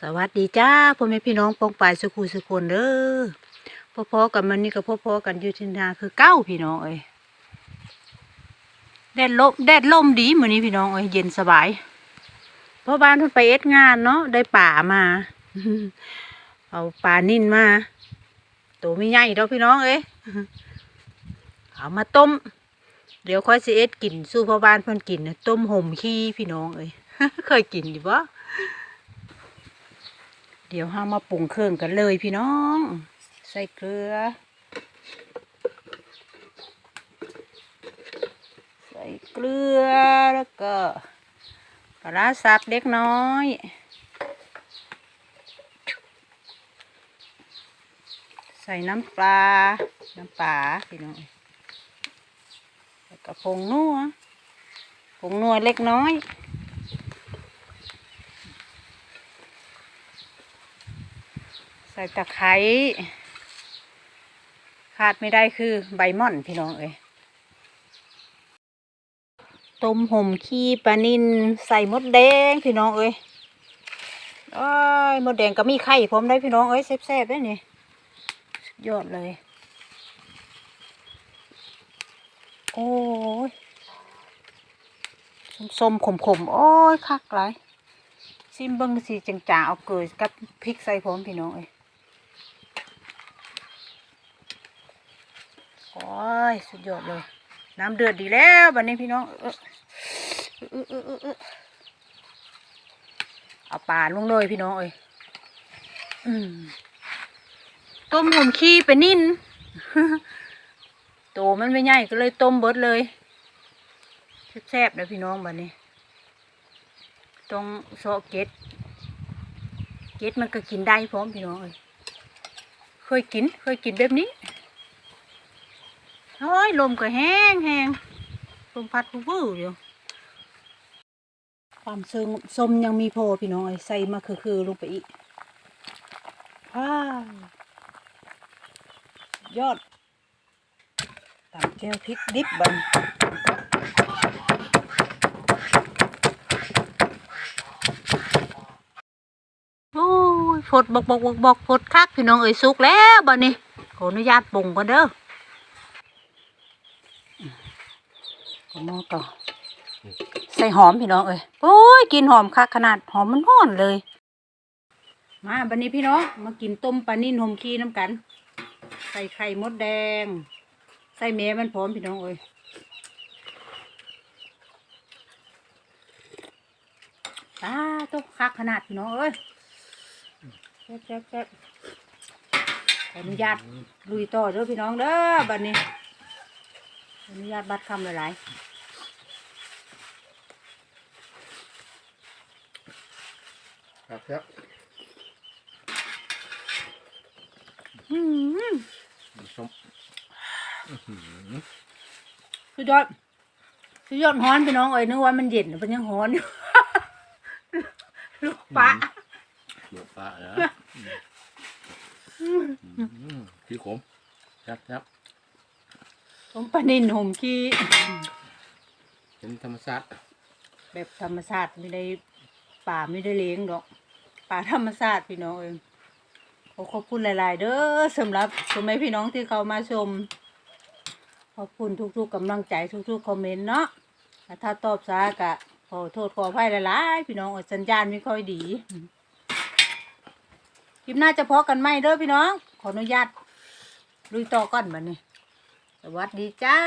สวัสดีจ้าพ่อแม่พี่น้องปองปายสุขุสุคนเด้อพ่อๆกันมันนี่ก็พ่อๆกันอยู่ที่นาคือเก้าพี่น้องเอ้ยแดดลมแดดลมดีมือนี้พี่น้องเอ้ยเย็นสบายเพราะบ้านเพิ่นไปเอ็ดงานเนาะได้ป่ามา เอาปลานิ่นมาตัวไม่ใหญ่ดอกพี่น้องเอ้ยเอามาต้ม เดี๋ยวค่อยสิเอ็ดกินสู้พ่อบ้านเพิ่นกินนะต้มห่มขี้พี่น้องเอ้ยเคยกินอยู่บ่ เดี๋ยวห้ามาปรุงเครื่องกันเลยพี่น้อง ใส่เกลือ ใส่เกลือแล้วก็ปลาร้าสับเล็กน้อยใส่น้ำปลา น้ำปลาพี่น้องแล้วก็ผงนัวผงนัวเล็กน้อย ใส่ตะไคร้ขาดไม่ได้คือใบม่อนพี่น้องเอ้ยต้มห่มขี้ปลานินใส่มดแดงพี่น้องเอ้ยอ้ยมดแดงก็มีไข่พร้อมได้พี่น้องเอ้ยแซ่บๆได้นี่ยอดเลย โอ้ยส้มๆขมๆโอ้ยคักหลายซิมเบิ้งสีจางๆเอาเกลือกับพริกใส่พร้อมพี่น้องเอ้ย โอ้ยสุดยอดเลย น้ำเดือดดีแล้วบัดนี้พี่น้องเออเออเออเออเอาปลาลงเลยพี่น้องเอ้ยอต้มหุ่มขี้ไปนิ่นโตมันไม่ใหญ่ก็เลยต้มเบิดเลยแซ่บๆนะพี่น้องบัดนี้ต้องโซะเก็ดเก็ดมันก็กินได้พร้อมพี่น้องเอ้ยเคยกิน เคยกินแบบนี้ โอ้ยลมก็แห้งแห้งลมพัดวู้ๆอยู่ ความซึมสมยังมีพอพี่น้องไอ้ใส่มาคือคือลงไปอีกว้ายอดตามแก้วพริกดิบบันโอ้ยฝดบอกบอกบอกบอกฝดคักพี่น้องเอ้ยสุกแล้วบันนี้ขออนุญาตปรุงก่อนเด้อ ก็หม้อต่อใส่หอมพี่น้องเอ้ยโอ้ยกินหอมคักขนาดหอมมันห้อนเลย มาบันนี้พี่น้องมากินต้มปลานิ่นหอมขี้น้ำกัน ใส่ไข่มดแดง ใส่แม่มันพร้อมพี่น้องเอ้ยตาตุ๊กคักขนาดพี่น้องเอ้ยแซ่บแซ่บแซ่บขออนุญาตลุยต่อเด้อพี่น้องเด้อบัดนี้ ออนุญาตบัดคำหลายครับครับๆอื้อหือส้มสุดยอดสุดยอดฮ้อนพี่น้องเอ้ยนึกว่ามันเย็นมันยังฮ้อนอยู่ ลูกปลาหลวงปลาเหรอพี่ขมครับครับ ผมปลานินห่มขี้เป็นธรรมชาติแบบธรรมชาติไม่ได้ป่าไม่ได้เลี้ยงดอกป่าธรรมชาติพี่น้องเอ้ยขอขอบคุณหลาย ๆ เด้อสำหรับสมัยพี่น้องที่เขามาชม ขอบคุณทุก ๆกำลังใจทุก ๆ คอมเมนต์เนาะแต่ถ้าตอบช้ากะขอโทษขออภัยหลาย ๆ พี่น้องเอ้ยสัญญาณไม่ค่อยดีคลิปหน้าจะพอกันไหมเด้อพี่น้อง ขออนุญาตลุยต่อก่อนบัดนี้ สวัสดีจ้า